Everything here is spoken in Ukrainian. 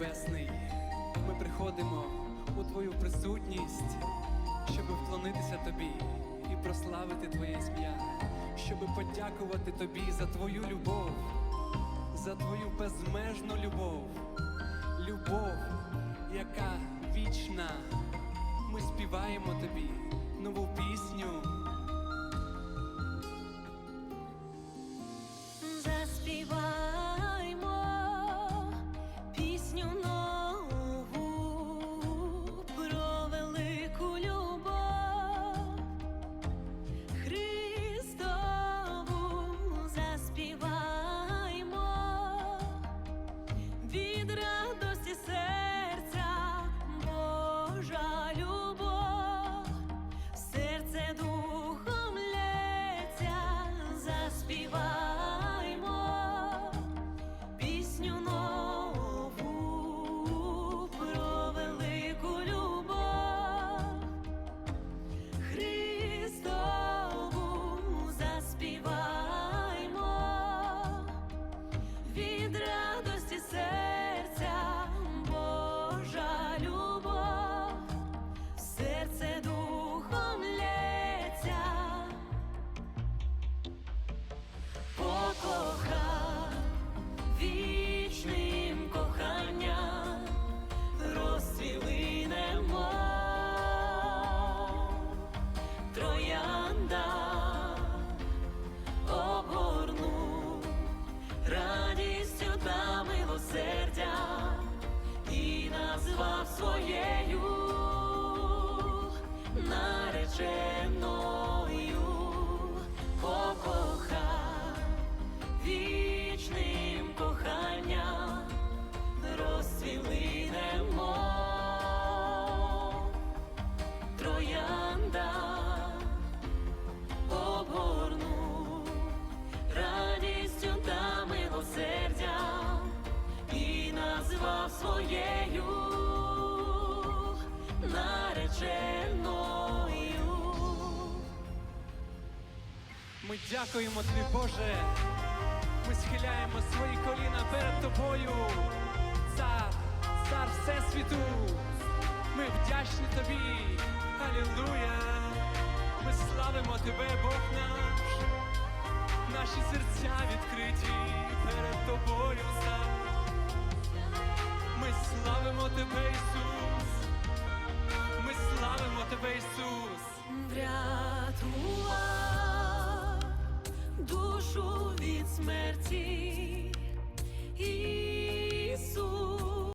Небесний, ми приходимо у Твою присутність, щоб вклонитися Тобі і прославити Твоє ім'я, щоб подякувати Тобі за Твою любов, за Твою безмежну любов, любов, яка вічна. Ми співаємо Тобі нову пісню. Своєю нареченою. Ми дякуємо тобі, Боже. Ми схиляємо свої коліна перед тобою. Цар, цар Всесвіту. Ми вдячні тобі. Алілуя. Ми славимо тебе, Бог наш. Наші серця відкриті. душу від смерті. Ісус.